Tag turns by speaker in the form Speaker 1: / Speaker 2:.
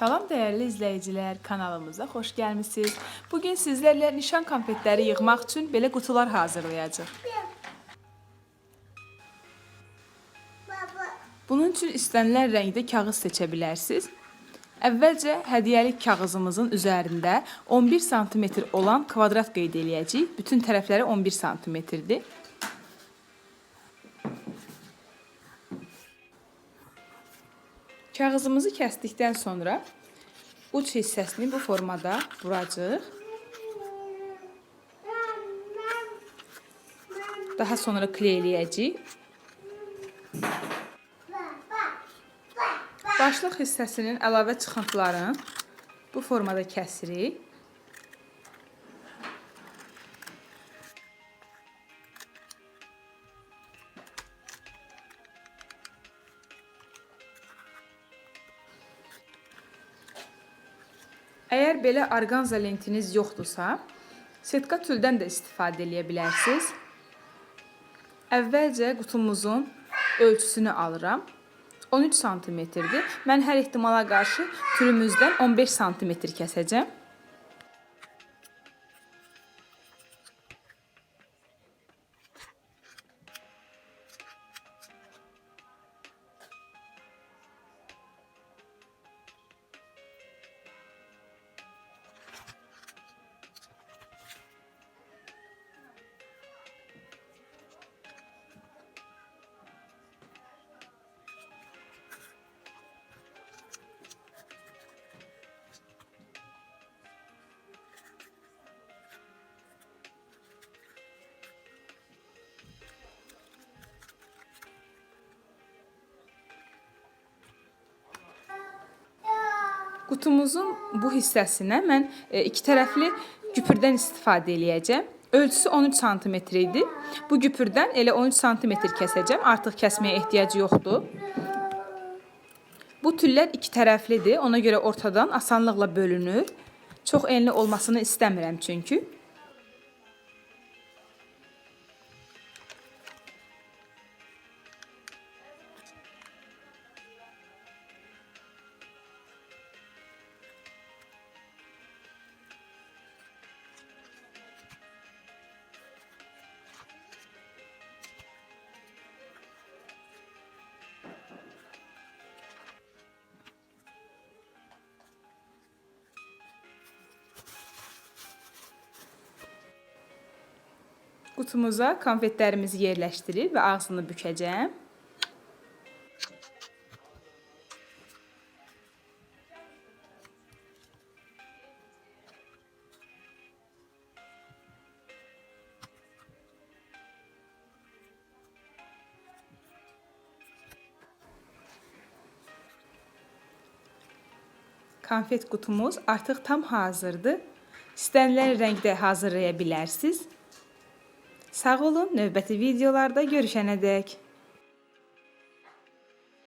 Speaker 1: Salam değerli izleyiciler, kanalımıza hoş gelmişsiniz. Bugün sizlerle nişan konfetləri yığmaq üçün belə qutular hazırlayacağıq. Bunun üçün istənilən rəngdə kağız seçə bilərsiniz. Əvvəlcə hədiyyəlik kağızımızın üzərində 11 sm olan kvadrat qeyd eləyəcəyik. Bütün tərəfləri 11 sm-dir. Kağızımızı kəsdikdən sonra uç hissəsini bu formada vuracağıq. Daha sonra kleyləyəcəyik. Başlıq hissəsinin əlavə çıxıntılarını bu formada kəsirik. Əgər belə orqanza lentiniz yoxdursa, setka tüldən də istifadə edə bilərsiniz. Əvvəlcə qutumuzun ölçüsünü alıram. 13 santimetrdir. Mən hər ehtimala qarşı tülümüzdən 15 santimetr kəsəcəm. Qutumuzun bu hissəsinə mən e, iki tərəfli güpürdən istifadə eləyəcəm. Ölçüsü 13 sm idi. Bu güpürdən elə 13 sm kəsəcəm. Artıq kəsməyə ehtiyac yoxdur. Bu tüllər iki tərəflidir. Ona görə ortadan asanlıqla bölünür. Çox enli olmasını istəmirəm çünki. Qutumuza konfetlərimizi yerləşdirib və ağzını bükəcəm. Konfet qutumuz artıq tam hazırdır. İstənilən rəngdə hazırlaya bilərsiniz. Sağ olun, növbəti videolarda görüşənədək.